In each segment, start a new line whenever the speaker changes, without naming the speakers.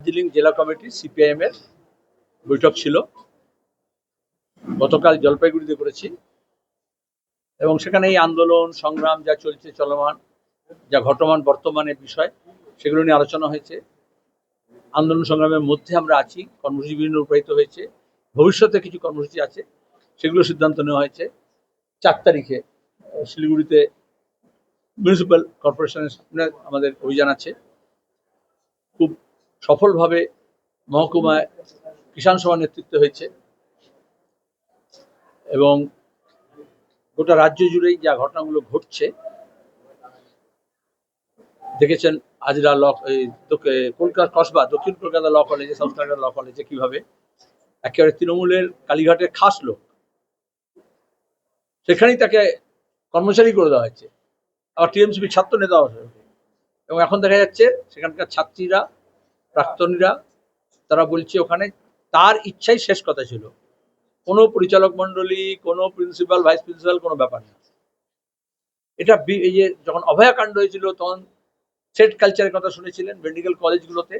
দার্জিলিং জেলা committee, CPIM এর বৈঠক ছিল। গতকাল জলপাইগুড়িতে করেছি। এবং সেখানে এই আন্দোলন, সংগ্রাম যা চলছে, চলমান, যা ঘটমান বর্তমানের বিষয়, সেগুলো নিয়ে আলোচনা হয়েছে। আন্দোলন সংগ্রামের মধ্যে আমরা আছি, কর্মসূচি বিভিন্ন রূপায়িত হয়েছে। ভবিষ্যতে কিছু কর্মসূচি আছে, সেগুলো সিদ্ধান্ত নেওয়া হয়েছে। চার তারিখে শিলিগুড়িতে মিউনিসিপ্যাল কর্পোরেশনের আমাদের অভিযান আছে। খুব সফলভাবে মহকুমায় কিষাণ সভার নেতৃত্ব হয়েছে এবং গোটা রাজ্য জুড়েই যা ঘটনাগুলো ঘটছে, দেখেছেন আজরা ল কলকাতা, কসবা, দক্ষিণ কলকাতা ল কলেজে কলকাতা ল কলেজে কীভাবে একেবারে তৃণমূলের কালীঘাটের খাস লোক, সেখানেই তাকে কর্মচারী করে দেওয়া হয়েছে। আবার টিএমসিপি ছাত্র নেতা এবং এখন দেখা যাচ্ছে সেখানকার ছাত্রীরা প্রাক্তনীরা তারা বলছে ওখানে, তার ইচ্ছাই শেষ কথা ছিল। কোনো পরিচালক মণ্ডলী, কোনো প্রিন্সিপাল, ভাইস প্রিন্সিপাল, কোনো ব্যাপার না। এটা এই যে যখন অভয়াকাণ্ড হয়েছিল, তখন সেট কালচারের কথা শুনেছিলেন, মেডিকেল কলেজগুলোতে।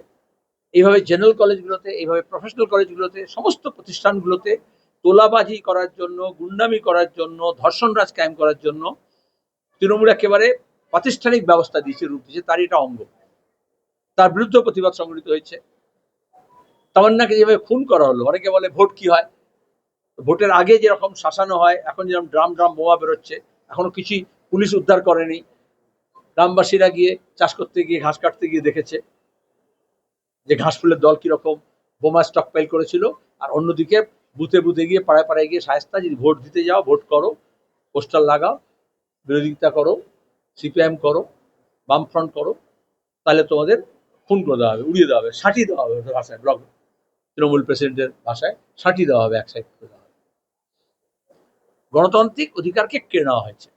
এইভাবে জেনারেল কলেজগুলোতে, এইভাবে প্রফেশনাল কলেজগুলোতে, সমস্ত প্রতিষ্ঠানগুলোতে তোলাবাজি করার জন্য, গুন্ডামি করার জন্য ধর্ষণরাজ কায়েম করার জন্য তৃণমূল একেবারে প্রাতিষ্ঠানিক ব্যবস্থা দিয়েছে রূপ দিয়েছে তার এটা অঙ্গ। তার বিরুদ্ধে প্রতিবাদ সংগঠিত হয়েছে। তামান্নাকে যেভাবে খুন করা হলো, অনেকে বলে ভোট কি হয়? ভোটের আগে যেরকম শাসানো হয়, এখন যেরকম ড্রাম ড্রাম বোমা বেরোচ্ছে, এখনও কিছুই পুলিশ উদ্ধার করেনি। গ্রামবাসীরা গিয়ে চাষ করতে গিয়ে ঘাস কাটতে গিয়ে দেখেছে যে ঘাস ফুলের দল কীরকম বোমা স্টক পাইল করেছিল। আর অন্যদিকে বুথে বুথে গিয়ে, পাড়ায় পাড়ায় গিয়ে সায়স্তা, যদি ভোট দিতে যাও, ভোট করো, পোস্টার লাগাও, বিরোধিতা করো, সিপিআইএম করো, বামফ্রন্ট করো, তাহলে তোমাদের খুন করে দেওয়া হবে, উড়িয়ে দেওয়া হবে, সাঁটিয়ে দেওয়া হবে ভাষায় ব্লক তৃণমূল প্রেসিডেন্টের ভাষায় সাঁটিয়ে দেওয়া হবে, এক সাইড করে দেওয়া হবে। গণতান্ত্রিক অধিকারকে কেড়ে নেওয়া হয়েছে।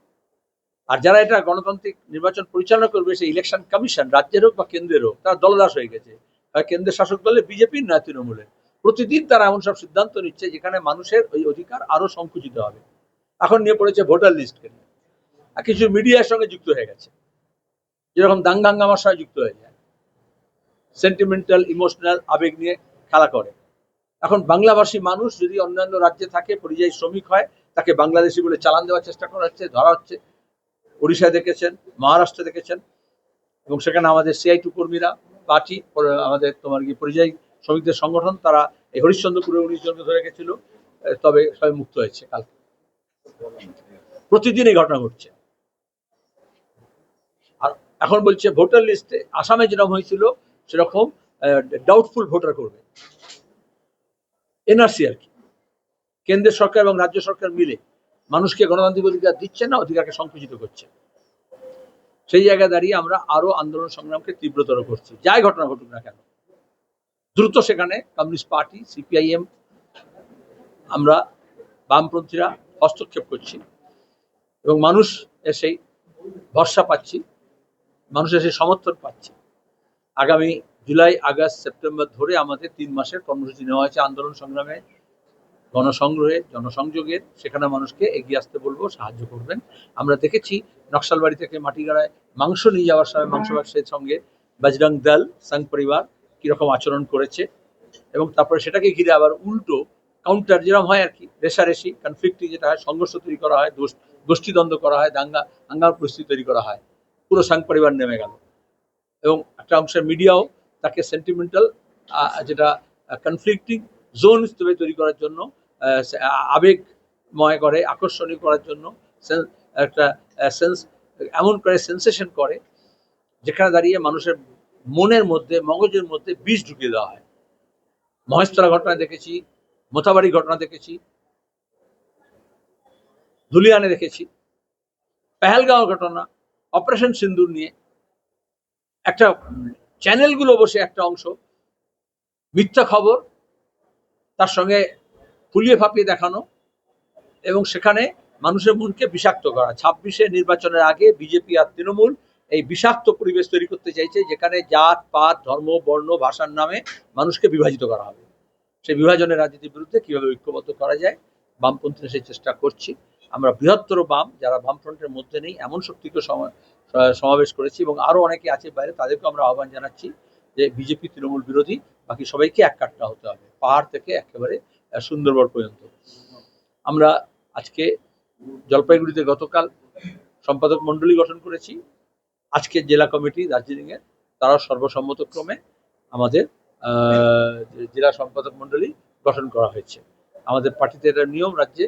আর যারা এটা গণতান্ত্রিক নির্বাচন পরিচালনা করবে, সেই ইলেকশন কমিশন রাজ্যের হোক বা কেন্দ্রের হোক, তারা দলদাস হয়ে গেছে। হয় কেন্দ্রের শাসক দলে বিজেপির নয় তৃণমূলের। প্রতিদিন তারা এমন সব সিদ্ধান্ত নিচ্ছে যেখানে মানুষের ওই অধিকার আরও সংকুচিত হবে। এখন নিয়ে পড়েছে ভোটার লিস্টকে নিয়ে। আর কিছু মিডিয়ার সঙ্গে যুক্ত হয়ে গেছে। যেরকম দাঙ্গা হাঙ্গামার সঙ্গে যুক্ত হয়ে যায়। সেন্টিমেন্টাল ইমোশনাল আবেগ নিয়ে খেলা করে। এখন বাংলাভাষী মানুষ যদি অন্যান্য রাজ্যে থাকে, পরিযায়ী শ্রমিক হয়, তাকে বাংলাদেশি বলে চালান দেওয়ার চেষ্টা করা হচ্ছে, ধরা হচ্ছে। উড়িষ্যায় দেখেছেন, মহারাষ্ট্রে দেখেছেন, এবং সেখানে আমাদের সিআই টু কর্মীরা, পার্টি আমাদের তোমার কি পরিযায়ী শ্রমিকদের সংগঠন, তারা এই হরিশ্চন্দ্রপুরে উনিশ জনকে ধরে গেছিল তবে সবাই মুক্ত হয়েছে কালকে প্রতিদিন এই ঘটনা ঘটছে। আর এখন বলছে ভোটার লিস্টে আসামে যেরকম হয়েছিল সেরকম ডাউটফুল ভোটার করবে। এনআরসি আর কি। কেন্দ্রের সরকার এবং রাজ্য সরকার মিলে মানুষকে গণতান্ত্রিক অধিকার দিচ্ছে না, অধিকারকে সংকুচিত করছে। সেই জায়গায় দাঁড়িয়ে আমরা আরও আন্দোলন সংগ্রামকে তীব্রতর করছি। যাই ঘটনা ঘটুক না কেন, দ্রুত সেখানে কমিউনিস্ট পার্টি সিপিআইএম আমরা বামপন্থীরা হস্তক্ষেপ করছি এবং মানুষ এসেই ভরসা পাচ্ছি, মানুষ এসে সমর্থন পাচ্ছি। আগামী জুলাই আগস্ট সেপ্টেম্বর ধরে আমাদের তিন মাসের কর্মসূচি নেওয়া হয়েছে আন্দোলন সংগ্রামে গণসংগ্রহে জনসংযোগের সেখানে মানুষকে এগিয়ে আসতে বলব সাহায্য করবেন। আমরা দেখেছি নকশালবাড়ি থেকে মাটিগাড়ায় মাংস নিয়ে যাওয়ার সময় মাংস ব্যবসায়ীর সঙ্গে বজরং দল সংঘ পরিবার কীরকম আচরণ করেছে এবং তারপরে সেটাকে ঘিরে আবার উল্টো কাউন্টার যেরকম হয় আর কি রেশারেশি কনফ্লিক্টি যেটা হয় সংঘর্ষ তৈরি করা হয় গোষ্ঠ- গোষ্ঠীদ্বন্দ্ব করা হয় দাঙ্গা দাঙ্গার পরিস্থিতি তৈরি করা হয়। পুরো সংঘ পরিবার নেমে গেল। এবং একটা অংশের মিডিয়াও তাকে সেন্টিমেন্টাল যেটা কনফ্লিক্টিং জোন হিসেবে তৈরি করার জন্য আবেগময় করে, আকর্ষণীয় করার জন্য একটা সেন্স এমন করে সেন্সেশন করে, যেখানে দাঁড়িয়ে মানুষের মনের মধ্যে, মগজের মধ্যে বিষ ঢুকিয়ে দেওয়া হয়। মহেশতলা ঘটনা দেখেছি, মোথাবাড়ি ঘটনা দেখেছি, ধুলিয়ানে দেখেছি, পেহেলগাঁও ঘটনা অপারেশন সিন্দুর নিয়ে একটা চ্যানেলগুলো বসে একটা অংশ, মিথ্যা খবর, তার সঙ্গে ফুলিয়ে ফাঁপিয়ে দেখানো এবং সেখানে মানুষের মনকে বিষাক্ত করা। ছাব্বিশে নির্বাচনের আগে বিজেপি আর তৃণমূল এই বিষাক্ত পরিবেশ তৈরি করতে চাইছে, যেখানে জাত, পাত, ধর্ম, বর্ণ, ভাষার নামে মানুষকে বিভাজিত করা হবে। সেই বিভাজনের রাজনীতির বিরুদ্ধে কীভাবে ঐক্যবদ্ধ করা যায়, বামপন্থীরা সেই চেষ্টা করছি। আমরা বৃহত্তর বাম, যারা বামফ্রন্টের মধ্যে নেই, এমন শক্তিকে সমাবেশ করেছি এবং আরও অনেকে আছে বাইরে তাদেরকে আমরা আহ্বান জানাচ্ছি যে বিজেপি তৃণমূল বিরোধী, বাকি সবাইকে এক কাট্টা হতে হবে, পাহাড় থেকে একেবারে সুন্দরবন পর্যন্ত। আমরা আজকে জলপাইগুড়িতে গতকাল সম্পাদক মণ্ডলী গঠন করেছি, আজকে জেলা কমিটি দার্জিলিংয়ের, তারাও সর্বসম্মতক্রমে আমাদের জেলা সম্পাদক মণ্ডলী গঠন করা হয়েছে। আমাদের পার্টিতে এটা নিয়ম রাজ্যে